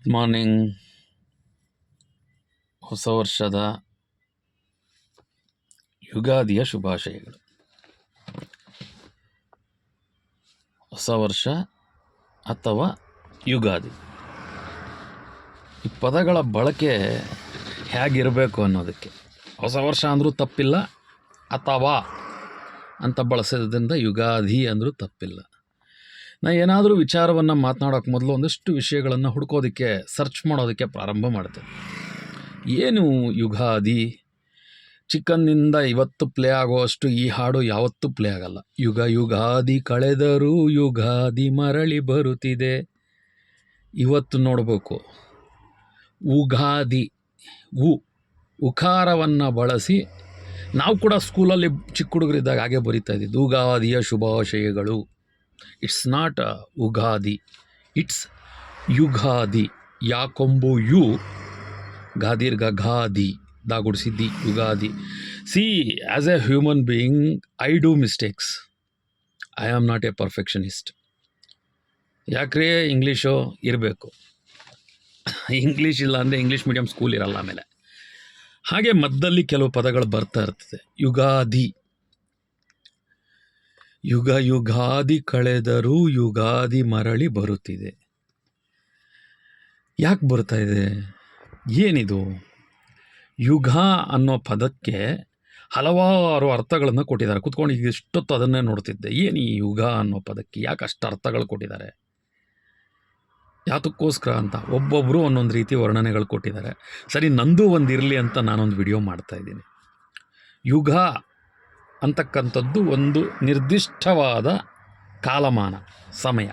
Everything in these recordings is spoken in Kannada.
ಗುಡ್ ಮಾರ್ನಿಂಗ್ ಹೊಸ ವರ್ಷದ ಯುಗಾದಿಯ ಶುಭಾಶಯಗಳು. ಹೊಸ ವರ್ಷ ಅಥವಾ ಯುಗಾದಿ. ಈ ಪದಗಳ ಬಳಕೆ ಹೇಗಿರಬೇಕು ಅನ್ನೋದಕ್ಕೆ. ಹೊಸ ವರ್ಷ ಅಂದರೂ ತಪ್ಪಿಲ್ಲ, ಅಥವಾ ಅಂತ ಬಳಸೋದ್ರಿಂದ ಯುಗಾದಿ ಅಂದರೂ ತಪ್ಪಿಲ್ಲ. ನಾ ಏನಾದರೂ ವಿಚಾರವನ್ನು ಮಾತನಾಡೋಕೆ ಮೊದಲು ಒಂದಷ್ಟು ವಿಷಯಗಳನ್ನು ಹುಡ್ಕೋದಕ್ಕೆ ಸರ್ಚ್ ಮಾಡೋದಕ್ಕೆ ಪ್ರಾರಂಭ ಮಾಡ್ತೇನೆ ಏನು ಯುಗಾದಿ? ಚಿಕ್ಕಂದಿನಿಂದ ಇವತ್ತು ಪ್ಲೇ ಆಗೋಷ್ಟು ಈ ಹಾಡು ಯಾವತ್ತೂ ಪ್ಲೇ ಆಗಲ್ಲ. ಯುಗ ಯುಗಾದಿ ಕಳೆದರೂ ಯುಗಾದಿ ಮರಳಿ ಬರುತ್ತಿದೆ. ಇವತ್ತು ನೋಡಬೇಕು. ಉಗಾದಿ, ಉ, ಉಖಾರವನ್ನು ಬಳಸಿ ನಾವು ಕೂಡ ಸ್ಕೂಲಲ್ಲಿ ಚಿಕ್ಕ ಹುಡುಗರಿದ್ದಾಗ ಹಾಗೆ ಬರಿತಾ ಇದ್ದಿದ್ದು. ಉಗಾದಿಯ ಶುಭಾಶಯಗಳು. It's not Ugadi it's Yugadi ಯಾಕೊಂಬು ಯು ಗಾದೀರ್ಘ ಗಾದಿ ದಾಗುಡಿಸಿದ್ದಿ Yugadi see as a human being I do mistakes I am not a perfectionist ಯಾಕ್ರೆ English ಇರಬೇಕು. ಇಂಗ್ಲೀಷ್ ಇಲ್ಲ ಅಂದರೆ ಇಂಗ್ಲೀಷ್ ಮೀಡಿಯಮ್ ಸ್ಕೂಲ್ ಇರಲ್ಲ ಆಮೇಲೆ. ಹಾಗೆ ಮಧ್ಯದಲ್ಲಿ ಕೆಲವು ಪದಗಳು ಬರ್ತಾ ಇರ್ತದೆ. ಯುಗಾದಿ ಯುಗ ಯುಗಾದಿ ಕಳೆದರೂ ಯುಗಾದಿ ಮರಳಿ ಬರುತ್ತಿದೆ. ಯಾಕೆ ಬರ್ತಾ ಇದೆ? ಏನಿದು? ಯುಗ ಅನ್ನೋ ಪದಕ್ಕೆ ಹಲವಾರು ಅರ್ಥಗಳನ್ನು ಕೊಟ್ಟಿದ್ದಾರೆ. ಕುತ್ಕೊಂಡು ಈಗ ಇಷ್ಟೊತ್ತು ಅದನ್ನೇ ನೋಡ್ತಿದ್ದೆ. ಏನು ಈ ಯುಗ ಅನ್ನೋ ಪದಕ್ಕೆ? ಯಾಕೆ ಅಷ್ಟು ಅರ್ಥಗಳು ಕೊಟ್ಟಿದ್ದಾರೆ? ಯಾತಕ್ಕೋಸ್ಕರ ಅಂತ ಒಬ್ಬೊಬ್ಬರು ಒಂದೊಂದು ರೀತಿ ವರ್ಣನೆಗಳು ಕೊಟ್ಟಿದ್ದಾರೆ. ಸರಿ, ನಂದು ಒಂದು ಇರಲಿ ಅಂತ ನಾನೊಂದು ವಿಡಿಯೋ ಮಾಡ್ತಾಯಿದ್ದೀನಿ ಯುಗ ಅಂತಕ್ಕಂಥದ್ದು ಒಂದು ನಿರ್ದಿಷ್ಟವಾದ ಕಾಲಮಾನ, ಸಮಯ.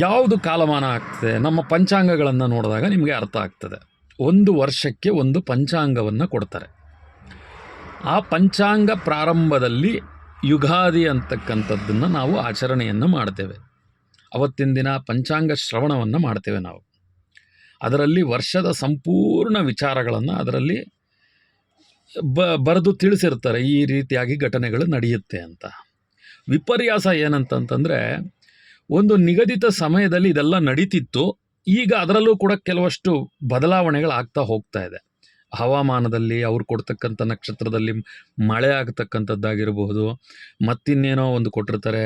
ಯಾವುದು ಕಾಲಮಾನ ಆಗ್ತದೆ? ನಮ್ಮ ಪಂಚಾಂಗಗಳನ್ನು ನೋಡಿದಾಗ ನಿಮಗೆ ಅರ್ಥ ಆಗ್ತದೆ. ಒಂದು ವರ್ಷಕ್ಕೆ ಒಂದು ಪಂಚಾಂಗವನ್ನು ಕೊಡ್ತಾರೆ. ಆ ಪಂಚಾಂಗ ಪ್ರಾರಂಭದಲ್ಲಿ ಯುಗಾದಿ ಅಂತಕ್ಕಂಥದ್ದನ್ನು ನಾವು ಆಚರಣೆಯನ್ನು ಮಾಡ್ತೇವೆ. ಅವತ್ತಿನ ದಿನ ಪಂಚಾಂಗ ಶ್ರವಣವನ್ನು ಮಾಡ್ತೇವೆ ನಾವು. ಅದರಲ್ಲಿ ವರ್ಷದ ಸಂಪೂರ್ಣ ವಿಚಾರಗಳನ್ನು ಅದರಲ್ಲಿ ಬ, ಬರೆದು ತಿಳಿಸಿರ್ತಾರೆ ಈ ರೀತಿಯಾಗಿ ಘಟನೆಗಳು ನಡೆಯುತ್ತೆ ಅಂತ. ವಿಪರ್ಯಾಸ ಏನಂತಂತಂದರೆ, ಒಂದು ನಿಗದಿತ ಸಮಯದಲ್ಲಿ ಇದೆಲ್ಲ ನಡೀತಿತ್ತು, ಈಗ ಅದರಲ್ಲೂ ಕೂಡ ಕೆಲವಷ್ಟು ಬದಲಾವಣೆಗಳು ಆಗ್ತಾ ಹೋಗ್ತಾ ಇದೆ. ಹವಾಮಾನದಲ್ಲಿ ಅವ್ರು ಕೊಡ್ತಕ್ಕಂಥ ನಕ್ಷತ್ರದಲ್ಲಿ ಮಳೆ ಆಗ್ತಕ್ಕಂಥದ್ದಾಗಿರಬಹುದು, ಮತ್ತಿನ್ನೇನೋ ಒಂದು ಕೊಟ್ಟಿರ್ತಾರೆ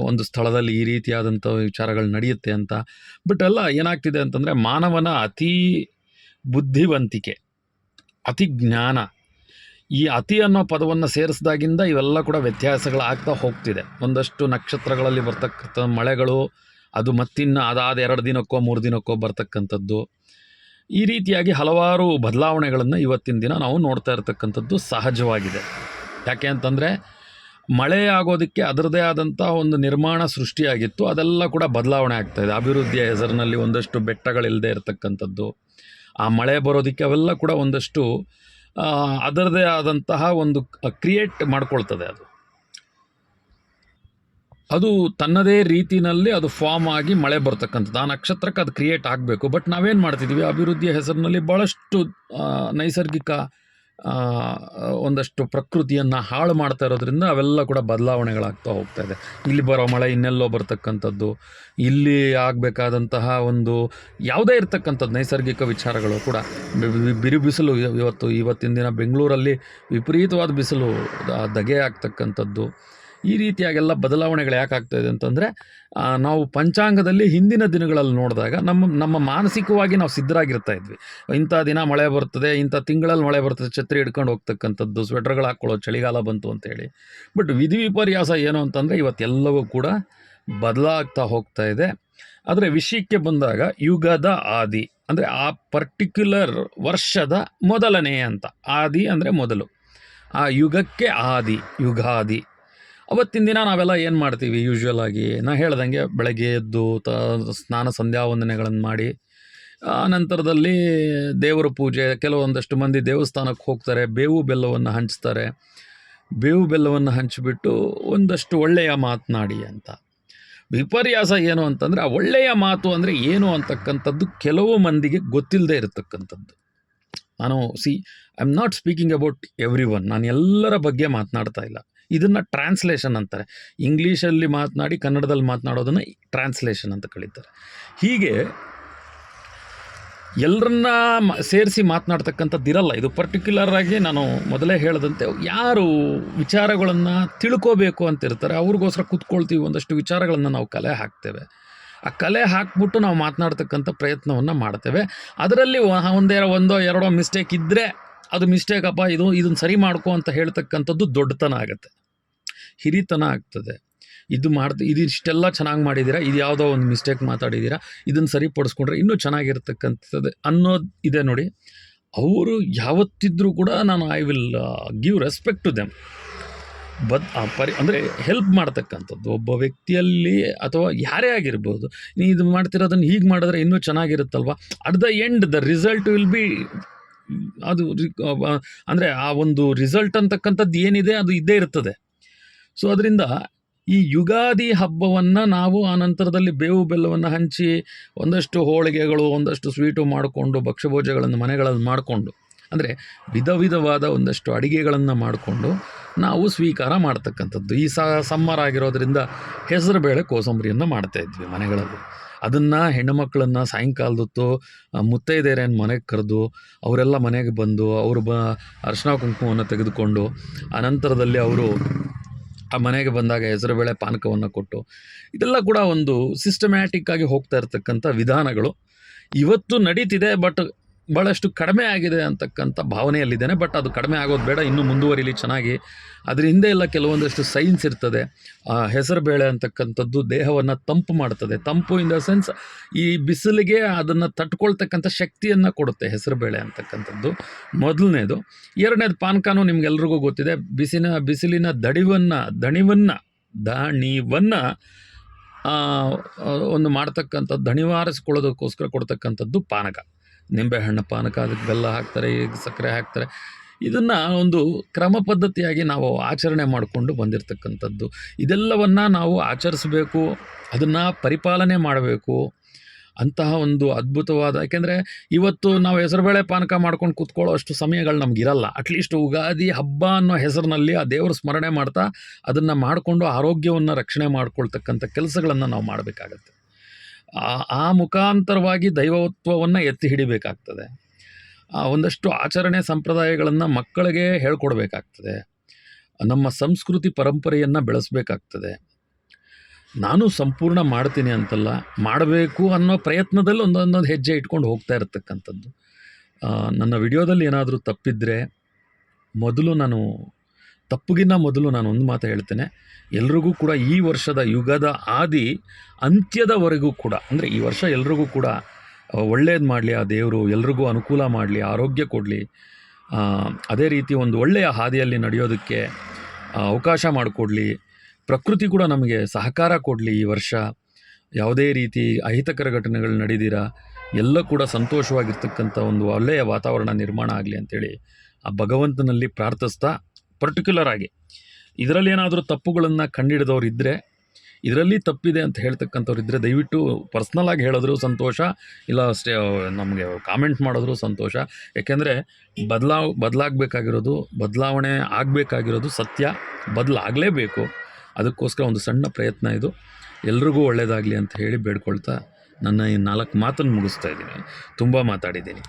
ಒಂದು ಸ್ಥಳದಲ್ಲಿ ಈ ರೀತಿಯಾದಂಥ ವಿಚಾರಗಳು ನಡೆಯುತ್ತೆ ಅಂತ. ಬಟ್ ಅಲ್ಲ ಏನಾಗ್ತಿದೆ ಅಂತಂದರೆ, ಮಾನವನ ಅತೀ ಬುದ್ಧಿವಂತಿಕೆ ಅತಿ ಜ್ಞಾನ. ಈ ಅತಿ ಅನ್ನೋ ಪದವನ್ನು ಸೇರಿಸಿದಾಗಿಂದ ಇವೆಲ್ಲ ಕೂಡ ವ್ಯತ್ಯಾಸಗಳಾಗ್ತಾ ಹೋಗ್ತಿದೆ. ಒಂದಷ್ಟು ನಕ್ಷತ್ರಗಳಲ್ಲಿ ಬರ್ತಕ್ಕಂಥ ಮಳೆಗಳು, ಅದು ಮತ್ತಿನ್ನ ಅದಾದ ಎರಡು ದಿನಕ್ಕೋ, ಮೂರು ದಿನಕ್ಕೋ ಬರ್ತಕ್ಕಂಥದ್ದು. ಈ ರೀತಿಯಾಗಿ ಹಲವಾರು ಬದಲಾವಣೆಗಳನ್ನು ಇವತ್ತಿನ ದಿನ ನಾವು ನೋಡ್ತಾ ಇರತಕ್ಕಂಥದ್ದು ಸಹಜವಾಗಿದೆ. ಯಾಕೆ ಅಂತಂದರೆ, ಮಳೆ ಆಗೋದಕ್ಕೆ ಅದರದೇ ಆದಂಥ ಒಂದು ನಿರ್ಮಾಣ ಸೃಷ್ಟಿಯಾಗಿತ್ತು. ಅದೆಲ್ಲ ಕೂಡ ಬದಲಾವಣೆ ಆಗ್ತಾಯಿದೆ ಅಭಿವೃದ್ಧಿಯ ಹೆಸರಿನಲ್ಲಿ ಒಂದಷ್ಟು ಬೆಟ್ಟಗಳಿಲ್ಲದೆ ಇರತಕ್ಕಂಥದ್ದು. ಆ ಮಳೆ ಬರೋದಕ್ಕೆ ಅವೆಲ್ಲ ಕೂಡ ಒಂದಷ್ಟು ಅದರದೇ ಆದಂತಹ ಒಂದು ಕ್ರಿಯೇಟ್ ಮಾಡ್ಕೊಳ್ತದೆ ಅದು. ಅದು ತನ್ನದೇ ರೀತಿಯಲ್ಲಿ ಅದು ಫಾರ್ಮ್ ಆಗಿ ಮಳೆ ಬರ್ತಕ್ಕಂಥದ್ದು. ಆ ನಕ್ಷತ್ರಕ್ಕೆ ಅದು ಕ್ರಿಯೇಟ್ ಆಗಬೇಕು. ಬಟ್ ನಾವೇನು ಮಾಡ್ತಿದ್ದೀವಿ? ಅಭಿವೃದ್ಧಿಯ ಹೆಸರಿನಲ್ಲಿ ಭಾಳಷ್ಟು ನೈಸರ್ಗಿಕ ಒಂದಷ್ಟು ಪ್ರಕೃತಿಯನ್ನು ಹಾಳು ಮಾಡ್ತಾ ಇರೋದ್ರಿಂದ ಅವೆಲ್ಲ ಕೂಡ ಬದಲಾವಣೆಗಳಾಗ್ತಾ ಹೋಗ್ತಾ ಇದೆ. ಇಲ್ಲಿ ಬರೋ ಮಳೆ, ಇನ್ನೆಲ್ಲೋ ಬರ್ತಕ್ಕಂಥದ್ದು. ಇಲ್ಲಿ ಆಗಬೇಕಾದಂತಹ ಒಂದು ಯಾವುದೇ ಇರತಕ್ಕಂಥದ್ದು, ನೈಸರ್ಗಿಕ ವಿಚಾರಗಳು ಕೂಡ. ಬಿರು ಬಿಸಿಲು ಇವ- ಇವತ್ತು, ಇವತ್ತಿನ ದಿನ ಬೆಂಗಳೂರಲ್ಲಿ ವಿಪರೀತವಾದ ಬಿಸಿಲು ಧಗೆ ಆಗ್ತಕ್ಕಂಥದ್ದು. ಈ ರೀತಿಯಾಗೆಲ್ಲ ಬದಲಾವಣೆಗಳು ಯಾಕೆ ಆಗ್ತಾ ಇದೆ ಅಂತಂದರೆ ನಾವು ಪಂಚಾಂಗದಲ್ಲಿ ಹಿಂದಿನ ದಿನಗಳಲ್ಲಿ ನೋಡಿದಾಗ ನಮ್ಮ ನಮ್ಮ ಮಾನಸಿಕವಾಗಿ ನಾವು ಸಿದ್ಧರಾಗಿರ್ತಾ ಇದ್ವಿ. ಇಂಥ ದಿನ ಮಳೆ ಬರ್ತದೆ, ಇಂಥ ತಿಂಗಳಲ್ಲಿ ಮಳೆ ಬರ್ತದೆ, ಛತ್ರಿ ಹಿಡ್ಕೊಂಡು ಹೋಗ್ತಕ್ಕಂಥದ್ದು ಸ್ವೆಟ್ರ್ಗಳು ಹಾಕ್ಕೊಳ್ಳೋ ಚಳಿಗಾಲ ಬಂತು ಅಂತೇಳಿ. ಬಟ್ ವಿಧಿ ವಿಪರ್ಯಾಸ ಏನು ಅಂತಂದರೆ ಇವತ್ತೆಲ್ಲವೂ ಕೂಡ ಬದಲಾಗ್ತಾ ಹೋಗ್ತಾ ಇದೆ. ಆದರೆ ವಿಷಯಕ್ಕೆ ಬಂದಾಗ ಯುಗದ ಆದಿ, ಅಂದರೆ ಆ ಪರ್ಟಿಕ್ಯುಲರ್ ವರ್ಷದ ಮೊದಲನೇ ಅಂತ ಆದಿ ಅಂದರೆ ಮೊದಲು. ಆ ಯುಗಕ್ಕೆ ಆದಿ, ಯುಗಾದಿ. ಅವತ್ತಿನ ದಿನ ನಾವೆಲ್ಲ ಏನು ಮಾಡ್ತೀವಿ? ಯೂಶ್ವಲ್ ಆಗಿ ನಾ ಹೇಳ್ದಂಗೆ ಬೆಳಗ್ಗೆ ಎದ್ದು ತ, ಸ್ನಾನ ಸಂಧ್ಯಾ ವಂದನೆಗಳನ್ನು ಮಾಡಿ ನಂತರದಲ್ಲಿ ದೇವರ ಪೂಜೆ, ಕೆಲವೊಂದಷ್ಟು ಮಂದಿ ದೇವಸ್ಥಾನಕ್ಕೆ ಹೋಗ್ತಾರೆ, ಬೇವು ಬೆಲ್ಲವನ್ನು ಹಂಚ್ತಾರೆ. ಬೇವು ಬೆಲ್ಲವನ್ನು ಹಂಚಿಬಿಟ್ಟು ಒಂದಷ್ಟು ಒಳ್ಳೆಯ ಮಾತನಾಡಿ ಅಂತ. ವಿಪರ್ಯಾಸ ಏನು ಅಂತಂದರೆ, ಆ ಒಳ್ಳೆಯ ಮಾತು ಅಂದರೆ ಏನು ಅಂತಕ್ಕಂಥದ್ದು ಕೆಲವು ಮಂದಿಗೆ ಗೊತ್ತಿಲ್ಲದೆ ಇರತಕ್ಕಂಥದ್ದು. ನಾನು see I am not speaking about everyone ನಾನು ಎಲ್ಲರ ಬಗ್ಗೆ ಮಾತನಾಡ್ತಾ ಇಲ್ಲ. ಇದನ್ನು ಟ್ರಾನ್ಸ್ಲೇಷನ್ ಅಂತಾರೆ. ಇಂಗ್ಲೀಷಲ್ಲಿ ಮಾತನಾಡಿ ಕನ್ನಡದಲ್ಲಿ ಮಾತನಾಡೋದನ್ನು ಟ್ರಾನ್ಸ್ಲೇಷನ್ ಅಂತ ಕರೀತಾರೆ ಹೀಗೆ ಎಲ್ಲರನ್ನ ಸೇರಿಸಿ ಮಾತನಾಡ್ತಕ್ಕಂಥದ್ದು ಇರಲ್ಲ. ಇದು ಪರ್ಟಿಕ್ಯುಲರ್ ಆಗಿ ನಾನು ಮೊದಲೇ ಹೇಳಿದಂತೆ ಯಾರು ವಿಚಾರಗಳನ್ನು ತಿಳ್ಕೋಬೇಕು ಅಂತ ಇರ್ತಾರೆ. ಅವ್ರಿಗೋಸ್ಕರ ಕೂತ್ಕೊಳ್ತೀವಿ. ಒಂದಷ್ಟು ವಿಚಾರಗಳನ್ನು ನಾವು ಕಲೆ ಹಾಕ್ತೇವೆ. ಆ ಕಲೆ ಹಾಕ್ಬಿಟ್ಟು ನಾವು ಮಾತನಾಡ್ತಕ್ಕಂಥ ಪ್ರಯತ್ನವನ್ನು ಮಾಡ್ತೇವೆ. ಅದರಲ್ಲಿ ಒಂದೇ ಒಂದೋ ಎರಡೋ ಮಿಸ್ಟೇಕ್ ಇದ್ದರೆ ಅದು ಮಿಸ್ಟೇಕ್ ಅಪ್ಪ, ಇದು, ಇದನ್ನು ಸರಿ ಮಾಡ್ಕೋ ಅಂತ ಹೇಳ್ತಕ್ಕಂಥದ್ದು ದೊಡ್ಡತನ ಆಗುತ್ತೆ. ಹಿರಿತನ ಆಗ್ತದೆ. ಇದು ಮಾಡ್ತ, ಇದು ಇಷ್ಟೆಲ್ಲ ಚೆನ್ನಾಗಿ ಮಾಡಿದ್ದೀರಾ ಇದು ಯಾವುದೋ ಒಂದು ಮಿಸ್ಟೇಕ್ ಮಾತಾಡಿದ್ದೀರಾ ಇದನ್ನು ಸರಿಪಡಿಸ್ಕೊಂಡ್ರೆ ಇನ್ನೂ ಚೆನ್ನಾಗಿರ್ತಕ್ಕಂಥದ್ದು ಅನ್ನೋದು ಇದೆ ನೋಡಿ. ಅವರು ಯಾವತ್ತಿದ್ರೂ ಕೂಡ ನಾನು I will give respect to them but ಪರಿ, ಅಂದರೆ ಹೆಲ್ಪ್ ಮಾಡ್ತಕ್ಕಂಥದ್ದು. ಒಬ್ಬ ವ್ಯಕ್ತಿಯಲ್ಲಿ ಅಥವಾ ಯಾರೇ ಆಗಿರ್ಬೋದು, ನೀ ಇದು ಮಾಡ್ತಿರೋದನ್ನು ಹೀಗೆ ಮಾಡಿದ್ರೆ ಇನ್ನೂ ಚೆನ್ನಾಗಿರುತ್ತಲ್ವ? At the end the result will be ಅದು ಅಂದರೆ ಆ ಒಂದು ರಿಸಲ್ಟ್ ಅಂತಕ್ಕಂಥದ್ದು ಏನಿದೆ, ಅದು ಇದ್ದೇ ಇರ್ತದೆ. ಸೊ ಅದರಿಂದ ಈ ಯುಗಾದಿ ಹಬ್ಬವನ್ನು ನಾವು ಆ ನಂತರದಲ್ಲಿ ಬೇವು ಬೆಲ್ಲವನ್ನು ಹಂಚಿ ಒಂದಷ್ಟು ಹೋಳಿಗೆಗಳು, ಒಂದಷ್ಟು ಸ್ವೀಟು ಮಾಡಿಕೊಂಡು ಭಕ್ಷ್ಯಭೋಜಗಳನ್ನು ಮನೆಗಳಲ್ಲಿ ಮಾಡಿಕೊಂಡು, ಅಂದರೆ ವಿಧ ವಿಧವಾದ ಒಂದಷ್ಟು ಅಡಿಗೆಗಳನ್ನು ಮಾಡಿಕೊಂಡು ನಾವು ಸ್ವೀಕಾರ ಮಾಡ್ತಕ್ಕಂಥದ್ದು. ಈ ಸಮ್ಮರ್ ಆಗಿರೋದ್ರಿಂದ ಹೆಸರು ಬೇಳೆ ಕೋಸಂಬರಿಯನ್ನು ಮಾಡ್ತಾ ಇದ್ವಿ ಮನೆಗಳಲ್ಲಿ. ಅದನ್ನು ಹೆಣ್ಣುಮಕ್ಕಳನ್ನು ಸಾಯಂಕಾಲದೊತ್ತು ಮುತ್ತೈದೆಯರೇನು ಮನೆಗೆ ಕರೆದು ಅವರೆಲ್ಲ ಮನೆಗೆ ಬಂದು ಅವರು ಬ, ಅರಿಶಿನ ಕುಂಕುಮವನ್ನು ತೆಗೆದುಕೊಂಡು ಆನಂತರದಲ್ಲಿ ಅವರು ಆ ಮನೆಗೆ ಬಂದಾಗ ಹೆಸರುಬೇಳೆ ಪಾನಕವನ್ನು ಕೊಟ್ಟು, ಇದೆಲ್ಲ ಕೂಡ ಒಂದು ಸಿಸ್ಟಮ್ಯಾಟಿಕ್ಕಾಗಿ ಹೋಗ್ತಾ ಇರ್ತಕ್ಕಂಥ ವಿಧಾನಗಳು. ಇವತ್ತು ನಡೀತಿದೆ ಬಟ್ ಭಾಳಷ್ಟು ಕಡಿಮೆ ಆಗಿದೆ ಅಂತಕ್ಕಂಥ ಭಾವನೆಯಲ್ಲಿದ್ದೇನೆ, ಬಟ್ ಅದು ಕಡಿಮೆ ಆಗೋದು ಬೇಡ, ಇನ್ನೂ ಮುಂದುವರಿಲಿ ಚೆನ್ನಾಗಿ. ಅದ್ರ ಹಿಂದೆ ಎಲ್ಲ ಕೆಲವೊಂದಷ್ಟು ಸೈನ್ಸ್ ಇರ್ತದೆ. ಆ ಹೆಸರುಬೇಳೆ ಅಂತಕ್ಕಂಥದ್ದು ದೇಹವನ್ನು ತಂಪು ಮಾಡ್ತದೆ. ತಂಪು ಇನ್ ದ ಸೆನ್ಸ್ ಈ ಬಿಸಿಲಿಗೆ ಅದನ್ನು ತಟ್ಕೊಳ್ತಕ್ಕಂಥ ಶಕ್ತಿಯನ್ನು ಕೊಡುತ್ತೆ ಹೆಸರುಬೇಳೆ ಅಂತಕ್ಕಂಥದ್ದು. ಮೊದಲನೇದು. ಎರಡನೇದು ಪಾನಕನೂ ನಿಮ್ಗೆಲ್ರಿಗೂ ಗೊತ್ತಿದೆ. ಬಿಸಿನ, ಬಿಸಿಲಿನ ದಡಿವನ್ನು ದಣಿವನ್ನು ದಣಿವನ್ನು ಒಂದು ಮಾಡ್ತಕ್ಕಂಥದ್ದು ದಣಿವಾರಿಸ್ಕೊಳ್ಳೋದಕ್ಕೋಸ್ಕರ ಕೊಡ್ತಕ್ಕಂಥದ್ದು ಪಾನಕ. ನಿಂಬೆಹಣ್ಣು ಪಾನಕ ಅದಕ್ಕೆ ಬೆಲ್ಲ ಹಾಕ್ತಾರೆ, ಈಗ ಸಕ್ಕರೆ ಹಾಕ್ತಾರೆ. ಇದನ್ನು ಒಂದು ಕ್ರಮ ಪದ್ಧತಿಯಾಗಿ ನಾವು ಆಚರಣೆ ಮಾಡಿಕೊಂಡು ಬಂದಿರತಕ್ಕಂಥದ್ದು. ಇದೆಲ್ಲವನ್ನು ನಾವು ಆಚರಿಸಬೇಕು, ಅದನ್ನು ಪರಿಪಾಲನೆ ಮಾಡಬೇಕು. ಅಂತಹ ಒಂದು ಅದ್ಭುತವಾದ, ಯಾಕೆಂದರೆ ಇವತ್ತು ನಾವು ಹೆಸರುಬೇಳೆ ಪಾನಕ ಮಾಡ್ಕೊಂಡು ಕೂತ್ಕೊಳ್ಳೋ ಅಷ್ಟು ಸಮಯಗಳು ನಮಗಿರಲ್ಲ ಅಟ್ಲೀಸ್ಟ್ ಉಗಾದಿ ಹಬ್ಬ ಅನ್ನೋ ಹೆಸರಿನಲ್ಲಿ ಆ ದೇವರು ಸ್ಮರಣೆ ಮಾಡ್ತಾ ಅದನ್ನು ಮಾಡಿಕೊಂಡು ಆರೋಗ್ಯವನ್ನು ರಕ್ಷಣೆ ಮಾಡ್ಕೊಳ್ತಕ್ಕಂಥ ಕೆಲಸಗಳನ್ನು ನಾವು ಮಾಡಬೇಕಾಗತ್ತೆ. ಆ- ಆ ಮುಖಾಂತರವಾಗಿ ದೈವತ್ವವನ್ನು ಎತ್ತಿ ಹಿಡಿಬೇಕಾಗ್ತದೆ. ಒಂದಷ್ಟು ಆಚರಣೆ ಸಂಪ್ರದಾಯಗಳನ್ನು ಮಕ್ಕಳಿಗೆ ಹೇಳ್ಕೊಡ್ಬೇಕಾಗ್ತದೆ. ನಮ್ಮ ಸಂಸ್ಕೃತಿ ಪರಂಪರೆಯನ್ನು ಬೆಳೆಸಬೇಕಾಗ್ತದೆ. ನಾನು ಸಂಪೂರ್ಣ ಮಾಡ್ತೀನಿ ಅಂತಲ್ಲ, ಮಾಡಬೇಕು ಅನ್ನೋ ಪ್ರಯತ್ನದಲ್ಲಿ ಒಂದೊಂದೊಂದು ಹೆಜ್ಜೆ ಇಟ್ಕೊಂಡು ಹೋಗ್ತಾ ಇರತಕ್ಕಂಥದ್ದು. ನನ್ನ ವಿಡಿಯೋದಲ್ಲಿ ಏನಾದರೂ ತಪ್ಪಿದ್ರೆ ಮೊದಲು ನಾನು ತಪ್ಪುಗಿನ್ನ ಮೊದಲು ನಾನು ಒಂದು ಮಾತು ಹೇಳ್ತೇನೆ. ಎಲ್ರಿಗೂ ಕೂಡ ಈ ವರ್ಷದ ಯುಗದ ಆದಿ ಅಂತ್ಯದವರೆಗೂ ಕೂಡ, ಅಂದರೆ ಈ ವರ್ಷ ಎಲ್ರಿಗೂ ಕೂಡ ಒಳ್ಳೆಯದು ಮಾಡಲಿ ಆ ದೇವರು, ಎಲ್ರಿಗೂ ಅನುಕೂಲ ಮಾಡಲಿ, ಆರೋಗ್ಯ ಕೊಡಲಿ. ಅದೇ ರೀತಿ ಒಂದು ಒಳ್ಳೆಯ ಹಾದಿಯಲ್ಲಿ ನಡೆಯೋದಕ್ಕೆ ಅವಕಾಶ ಮಾಡಿಕೊಡ್ಲಿ. ಪ್ರಕೃತಿ ಕೂಡ ನಮಗೆ ಸಹಕಾರ ಕೊಡಲಿ ಈ ವರ್ಷ. ಯಾವುದೇ ರೀತಿ ಅಹಿತಕರ ಘಟನೆಗಳು ನಡೆದಿರ, ಎಲ್ಲ ಕೂಡ ಸಂತೋಷವಾಗಿರ್ತಕ್ಕಂಥ ಒಂದು ಒಳ್ಳೆಯ ವಾತಾವರಣ ನಿರ್ಮಾಣ ಆಗಲಿ ಅಂತೇಳಿ ಆ ಭಗವಂತನಲ್ಲಿ ಪ್ರಾರ್ಥಿಸ್ತಾ ಪರ್ಟಿಕ್ಯುಲರ್ ಆಗಿ. ಇದರಲ್ಲಿ ಏನಾದರೂ ತಪ್ಪುಗಳನ್ನು ಕಂಡಿಡಿದವ್ರು ಇದ್ದರೆ ಇದರಲ್ಲಿ ತಪ್ಪಿದೆ ಅಂತ ಹೇಳ್ತಕ್ಕಂಥವ್ರು ಇದ್ದರೆ ದಯವಿಟ್ಟು ಪರ್ಸ್ನಲ್ ಆಗಿ ಹೇಳಿದ್ರು ಸಂತೋಷ, ಇಲ್ಲ ಅಷ್ಟೇ ನಮಗೆ ಕಾಮೆಂಟ್ ಮಾಡಿದ್ರು ಸಂತೋಷ. ಯಾಕೆಂದರೆ ಬದಲಾವ್, ಬದಲಾಗಬೇಕಾಗಿರೋದು, ಬದಲಾವಣೆ ಆಗಬೇಕಾಗಿರೋದು ಸತ್ಯ. ಬದಲಾಗಲೇಬೇಕು. ಅದಕ್ಕೋಸ್ಕರ ಒಂದು ಸಣ್ಣ ಪ್ರಯತ್ನ ಇದು. ಎಲ್ರಿಗೂ ಒಳ್ಳೆಯದಾಗಲಿ ಅಂತ ಹೇಳಿ ಬೇಡ್ಕೊಳ್ತಾ ನನ್ನ ಈ ನಾಲ್ಕು ಮಾತನ್ನು ಮುಗಿಸ್ತಾ ಇದ್ದೀನಿ. ತುಂಬ ಮಾತಾಡಿದ್ದೀನಿ.